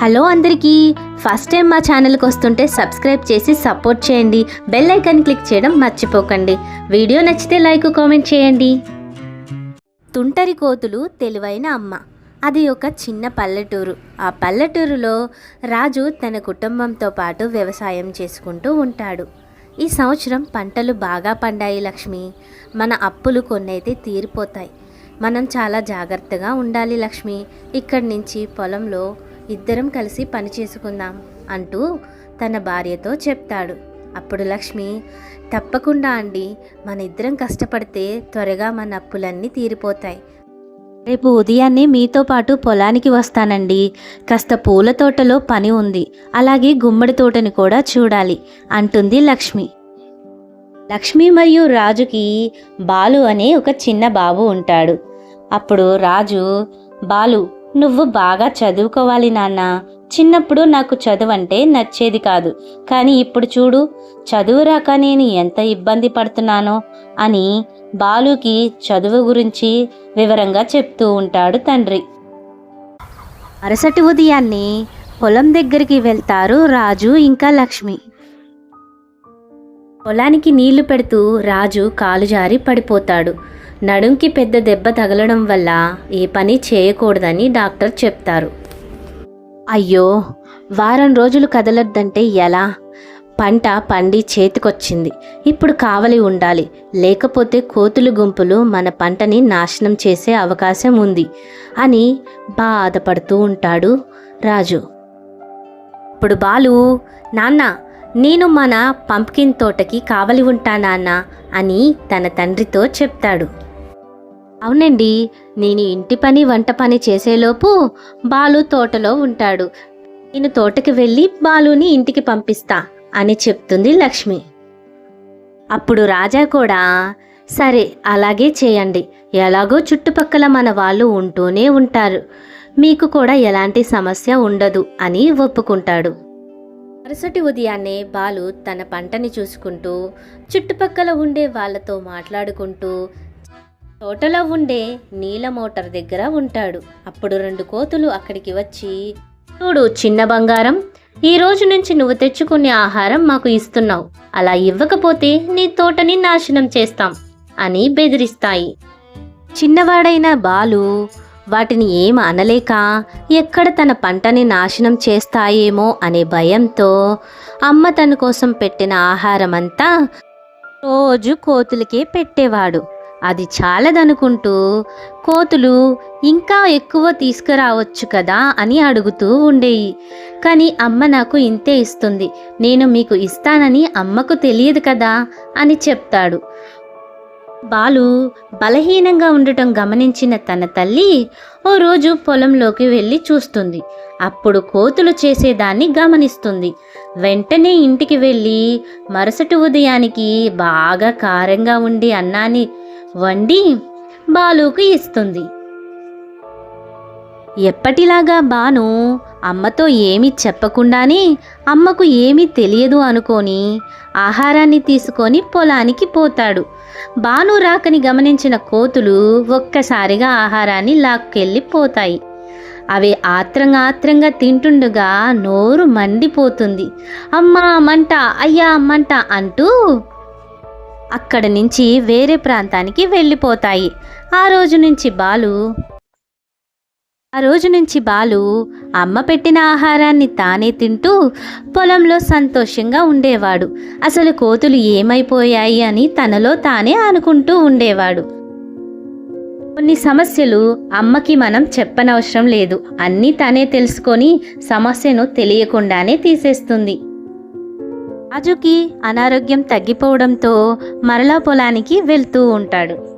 Hello అందరికీ. First time మా ఛానల్కి వస్తుంటే సబ్స్క్రైబ్ చేసి సపోర్ట్ చేయండి. బెల్ ఐకాన్ క్లిక్ చేయడం మర్చిపోకండి. వీడియో నచ్చితే లైక్ కామెంట్ చేయండి. తుంటరి కోతులు తెలివైన అమ్మ. అది ఒక చిన్న పల్లెటూరు. ఆ పల్లెటూరులో రాజు తన కుటుంబంతో పాటు వ్యవసాయం చేసుకుంటూ ఉంటాడు. ఈ సంవత్సరం పంటలు బాగా పండాయి లక్ష్మి. మన అప్పులు కొన్నైతే తీరిపోతాయి. మనం చాలా జాగ్రత్తగా ఉండాలి లక్ష్మి. ఇక్కడి నుంచి పొలంలో ఇద్దరం కలిసి పని చేసుకుందాం అంటూ తన భార్యతో చెప్తాడు. అప్పుడు లక్ష్మి తప్పకుండా అండి. మన ఇద్దరం కష్టపడితే త్వరగా మన అప్పులన్నీ తీరిపోతాయి. రేపు ఉదయాన్నే మీతో పాటు పొలానికి వస్తానండి. కాస్త పూల తోటలో పని ఉంది. అలాగే గుమ్మడి తోటని కూడా చూడాలి అంటుంది లక్ష్మి. లక్ష్మి మరియు రాజుకి బాలు అనే ఒక చిన్న బాబు ఉంటాడు. అప్పుడు రాజు బాలు నువ్వు బాగా చదువుకోవాలి నాన్న. చిన్నప్పుడు నాకు చదువు అంటే నచ్చేది కాదు. కానీ ఇప్పుడు చూడు చదువు రాక నేను ఎంత ఇబ్బంది పడుతున్నానో అని బాలుకి చదువు గురించి వివరంగా చెప్తూ ఉంటాడు తండ్రి. అరసటి ఉదయాన్నే పొలం దగ్గరికి వెళ్తారు రాజు ఇంకా లక్ష్మి. పొలానికి నీళ్ళు పెడుతూ రాజు కాలు జారి పడిపోతాడు. నడుంకి పెద్ద దెబ్బ తగలడం వల్ల ఏ పని చేయకూడదని డాక్టర్ చెప్తారు. అయ్యో వారం రోజులు కదలొద్దంటే ఎలా? పంట పండి చేతికొచ్చింది. ఇప్పుడు కావలి ఉండాలి. లేకపోతే కోతులు గుంపులు మన పంటని నాశనం చేసే అవకాశం ఉంది అని బాధపడుతూ ఉంటాడు రాజు. ఇప్పుడు బాలు నాన్న నేను మన పంప్కిన్ తోటకి కావలి ఉంటా నాన్న అని తన తండ్రితో చెప్తాడు. అవునండి నేను ఇంటి పని వంట పని చేసేలోపు బాలు తోటలో ఉంటాడు. నేను తోటకి వెళ్ళి బాలుని ఇంటికి పంపిస్తా అని చెప్తుంది లక్ష్మి. అప్పుడు రాజా కూడా సరే అలాగే చేయండి. ఎలాగో చుట్టుపక్కల మన వాళ్ళు ఉంటూనే ఉంటారు. మీకు కూడా ఎలాంటి సమస్య ఉండదు అని ఒప్పుకుంటాడు. మరుసటి ఉదయాన్నే బాలు తన పంటని చూసుకుంటూ చుట్టుపక్కల ఉండే వాళ్ళతో మాట్లాడుకుంటూ తోటలో ఉండే నీల మోటార్ దగ్గర ఉంటాడు. అప్పుడు రెండు కోతులు అక్కడికి వచ్చి చూడు చిన్న బంగారం ఈ రోజు నుంచి నువ్వు తెచ్చుకునే ఆహారం మాకు ఇస్తున్నావు. అలా ఇవ్వకపోతే నీ తోటని నాశనం చేస్తాం అని బెదిరిస్తాయి. చిన్నవాడైన బాలు వాటిని ఏం అనలేక ఎక్కడ తన పంటని నాశనం చేస్తాయేమో అనే భయంతో అమ్మ తన కోసం పెట్టిన ఆహారమంతా రోజు కోతులకే పెట్టేవాడు. అది చాలదనుకుంటూ కోతులు ఇంకా ఎక్కువ తీసుకురావచ్చు కదా అని అడుగుతూ ఉండేవి కానీ అమ్మ నాకు ఇంతే ఇస్తుంది. నేను మీకు ఇస్తానని అమ్మకు తెలియదు కదా అని చెప్తాడు. బాలు బలహీనంగా ఉండటం గమనించిన తన తల్లి ఓ రోజు పొలంలోకి వెళ్ళి చూస్తుంది. అప్పుడు కోతులు చేసేదాన్ని గమనిస్తుంది. వెంటనే ఇంటికి వెళ్ళి మరుసటి ఉదయానికి బాగా కారంగా ఉండి అన్నాన్ని వండి బాలుకు ఇస్తుంది. ఎప్పటిలాగా బాను అమ్మతో ఏమీ చెప్పకుండానే అమ్మకు ఏమీ తెలియదు అనుకొని ఆహారాన్ని తీసుకొని పొలానికి పోతాడు. బాను రాకని గమనించిన కోతులు ఒక్కసారిగా ఆహారాన్ని లాక్కెళ్ళి పోతాయి. అవి ఆత్రంగా ఆత్రంగా తింటుండగా నోరు మండిపోతుంది. అమ్మా మంట అయ్యా మంట అంటూ అక్కడ నుంచి వేరే ప్రాంతానికి వెళ్ళిపోతాయి. ఆ రోజు నుంచి బాలు ఆ రోజు నుంచి బాలు అమ్మ పెట్టిన ఆహారాన్ని తానే తింటూ పొలంలో సంతోషంగా ఉండేవాడు. అసలు కోతులు ఏమైపోయాయి అని తనలో తానే అనుకుంటూ ఉండేవాడు. కొన్ని సమస్యలు అమ్మకి మనం చెప్పనవసరం లేదు. అన్నీ తనే తెలుసుకొని సమస్యను తెలియకుండానే తీసేస్తుంది. రాజుకి అనారోగ్యం తగ్గిపోవడంతో మరలా పొలానికి వెళ్తూ ఉంటాడు.